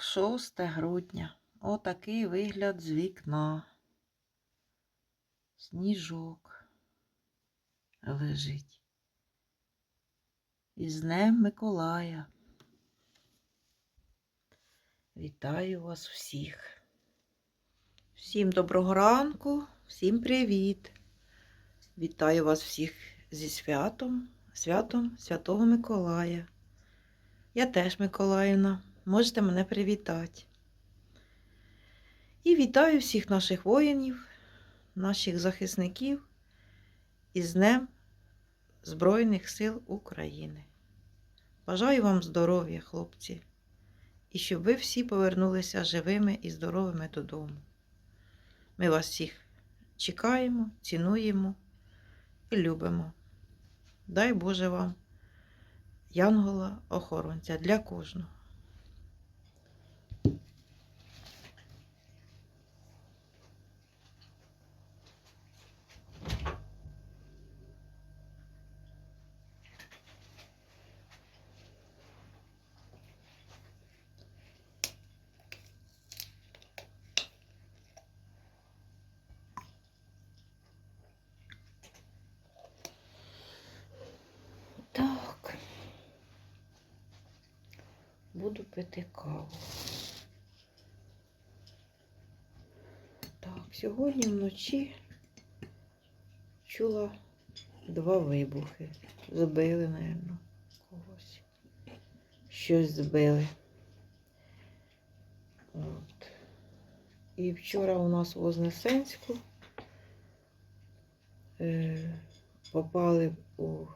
6 грудня. Отакий вигляд з вікна. Сніжок лежить. Із Днем Миколая. Вітаю вас всіх. Всім доброго ранку, всім привіт. Вітаю вас всіх зі святом, святом Святого Миколая. Я теж Миколаївна. Можете мене привітати. І вітаю всіх наших воїнів, наших захисників із Днем Збройних сил України. Бажаю вам здоров'я, хлопці, і щоб ви всі повернулися живими і здоровими додому. Ми вас всіх чекаємо, цінуємо і любимо. Дай Боже вам, янгола-охоронця для кожного. Так. Буду пити каву. Так, сьогодні вночі чула два вибухи. Збили, напевно, когось. Щось збили. От. І вчора у нас в Вознесенську е, попали у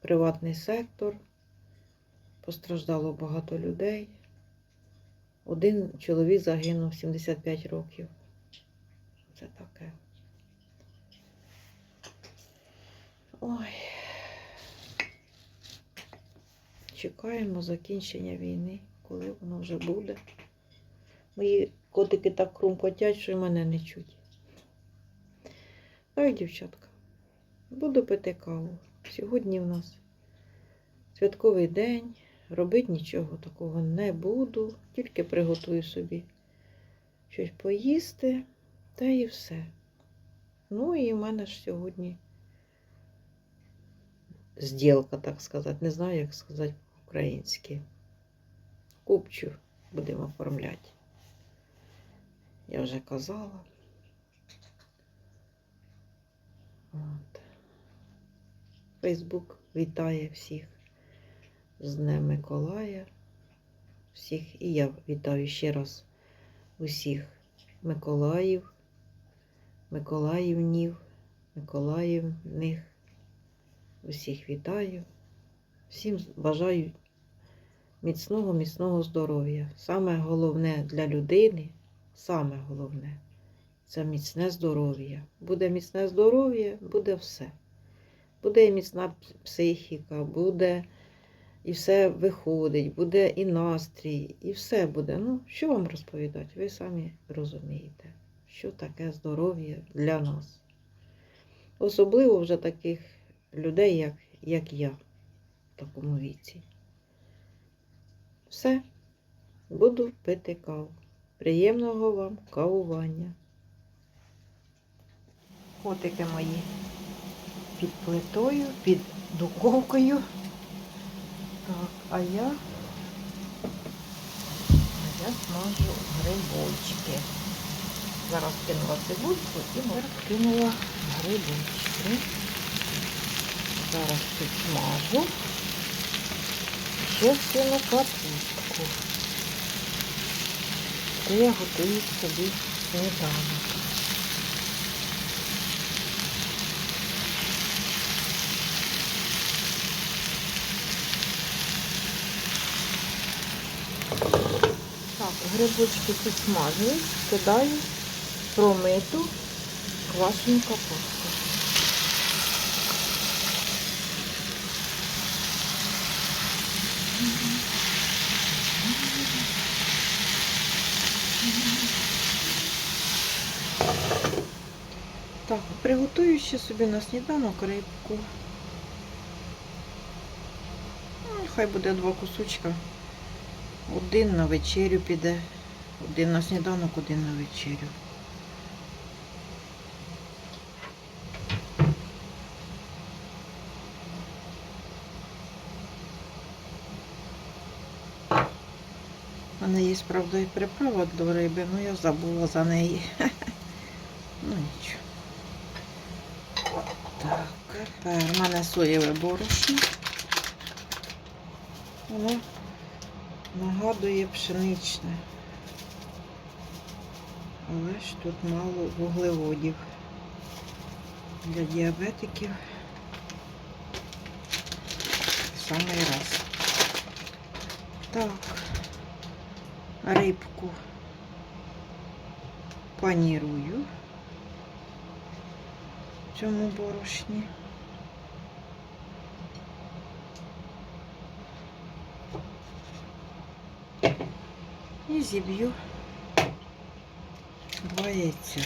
приватний сектор. Постраждало багато людей. Один чоловік загинув 75 років. Це таке. Ой. Чекаємо закінчення війни, коли воно вже буде. Мої котики так хрумкотять, що й мене не чуть. Так, дівчатка, буду пити каву. Сьогодні в нас святковий день. Робити нічого такого не буду, тільки приготую собі щось поїсти, та і все. Ну і в мене ж сьогодні зділка, так сказати. Не знаю, як сказати по-українськи. Купчу будемо оформляти. Я вже казала. От. Фейсбук вітає всіх з Днем Миколая. Всіх і я вітаю ще раз усіх Миколаїв, Миколаївнів, Миколаївних. Усіх вітаю. Всім бажаю міцного, міцного здоров'я. Саме головне для людини, саме головне це міцне здоров'я. Буде міцне здоров'я, буде все. Буде і міцна психіка, буде і все виходить, буде і настрій, і все буде. Ну, що вам розповідати? Ви самі розумієте, що таке здоров'я для нас. Особливо вже таких людей, як, як я в такому віці. Все, буду пити каву. Приємного вам кавування. Котики мої під плитою, під духовкою. Так, а я, а я смажу грибочки. Зараз кинула цибульку і зараз кинула грибочки. Зараз підсмажу. Ще кину капустку. Це я готую собі сніданок. Так, грибочки підсмажують, кидаю промиту квашену капусту. Так, приготую ще собі на сніданок рибку. Ну, Хай буде два кусочка. Один на вечерю піде. Один на сніданок, один на вечерю. У мене є, правда, і приправа до риби, ну я забула за неї. Ну нічого. Так, тепер у мене соєве борошно. Воно нагадує пшеничне. Але ж тут мало вуглеводів. Для діабетиків в самий раз. Так, рибку панірую в цьому борошні. І зіб'ю два яйця.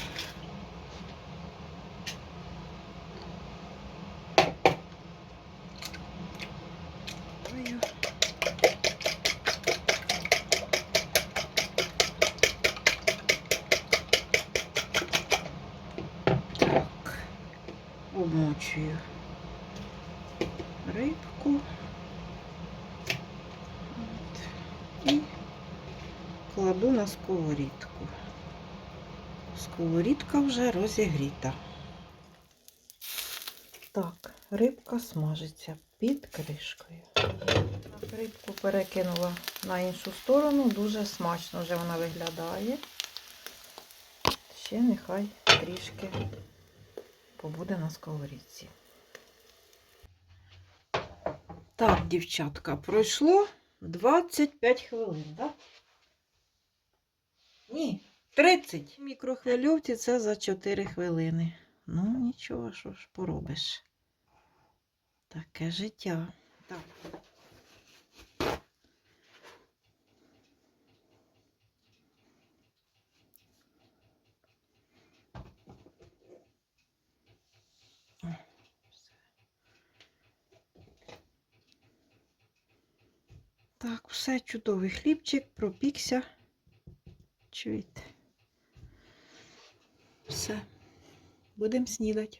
Обмочую рибку. Кладу на сковорідку. Сковорідка вже розігріта. Так, рибка смажиться під кришкою. Так, рибку перекинула на іншу сторону, дуже смачно вже вона виглядає. Ще нехай трішки побуде на сковорідці. Так, дівчатка, пройшло 25 хвилин, так? Ні, 30. В мікрохвильовці це за 4 хвилини. Ну, нічого, що ж поробиш. Таке життя. Так. Так, все чудовий хлібчик, пропікся. Чуєте? Все. Будемо снідати.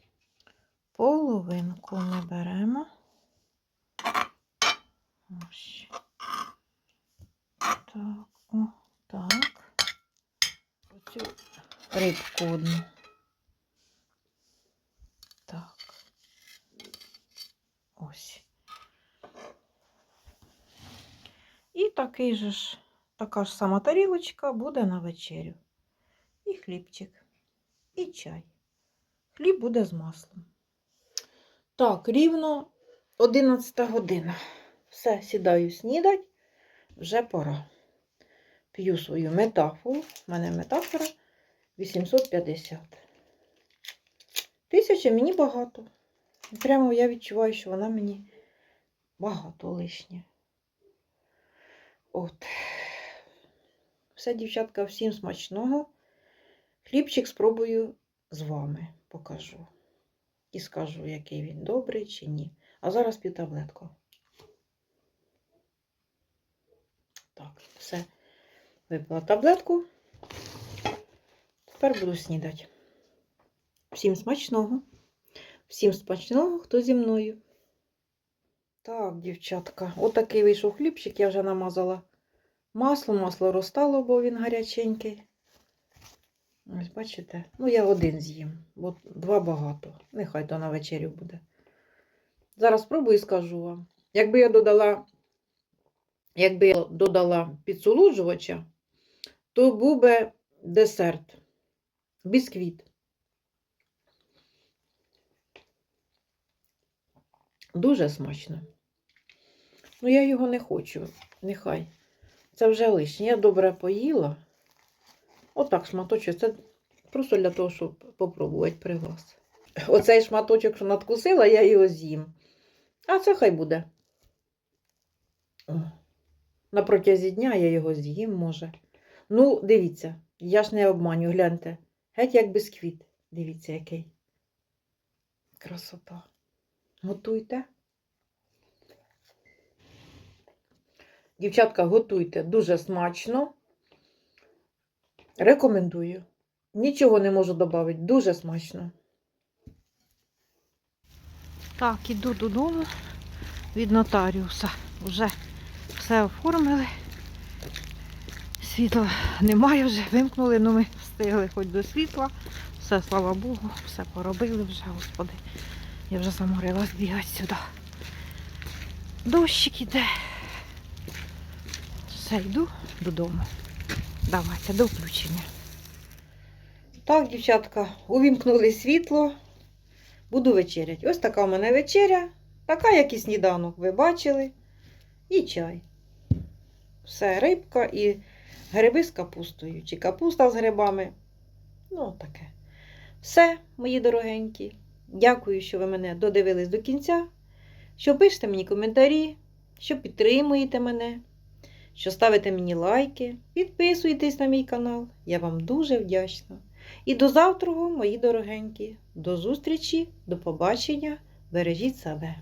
Половинку ми беремо. Ось. Так, о, так. Оцю рибку одну. Так. Ось. І такий же ж, така ж сама тарілочка буде на вечерю. І хлібчик, і чай. Хліб буде з маслом. Так, рівно 11 година. Все, сідаю снідать, вже пора. П'ю свою метафору. У мене метафора 850. Тисяча мені багато. Прямо я відчуваю, що вона мені багато лишнє. От. Все, дівчатка, всім смачного. Хлібчик спробую з вами покажу. І скажу, який він добрий чи ні. А зараз п'ю таблетку. Так, все. Випила таблетку. Тепер буду снідати. Всім смачного. Всім смачного, хто зі мною. Так, дівчатка, отакий вийшов хлібчик, я вже намазала масло. Масло розтало, бо він гаряченький. Ось бачите? Ну, я один з'їм, бо два багато. Нехай то на вечерю буде. Зараз спробую і скажу вам. Якби я додала, якби я додала підсолоджувача, то був би десерт. Бісквіт. Дуже смачно. Ну, я його не хочу. Нехай. Це вже лишнє. Я добре поїла. Отак шматочок. Це просто для того, щоб попробувати вас. Оцей шматочок, що надкусила, я його з'їм. А це хай буде. На протязі дня я його з'їм, може. Ну, дивіться, я ж не обманю, гляньте. Геть як бісквіт. Дивіться, який. Красота. Готуйте. Дівчатка, готуйте дуже смачно. Рекомендую. Нічого не можу додати. Дуже смачно. Так, іду додому від нотаріуса. Вже все оформили. Світла немає вже, вимкнули, але ми встигли хоч до світла. Все, слава Богу, все поробили вже, господи. Я вже заморилась бігати сюди. Дощик іде. Все, йду додому. Давайте, до включення. Так, дівчатка, увімкнули світло. Буду вечеряти. Ось така у мене вечеря. Така, як і сніданок, ви бачили. І чай. Все, рибка і гриби з капустою. Чи капуста з грибами. Ну, таке. Все, мої дорогенькі. Дякую, що ви мене додивились до кінця. Що пишете мені коментарі, що підтримуєте мене, що ставите мені лайки, підписуєтесь на мій канал. Я вам дуже вдячна. І до завтра, мої дорогенькі. До зустрічі, до побачення. Бережіть себе.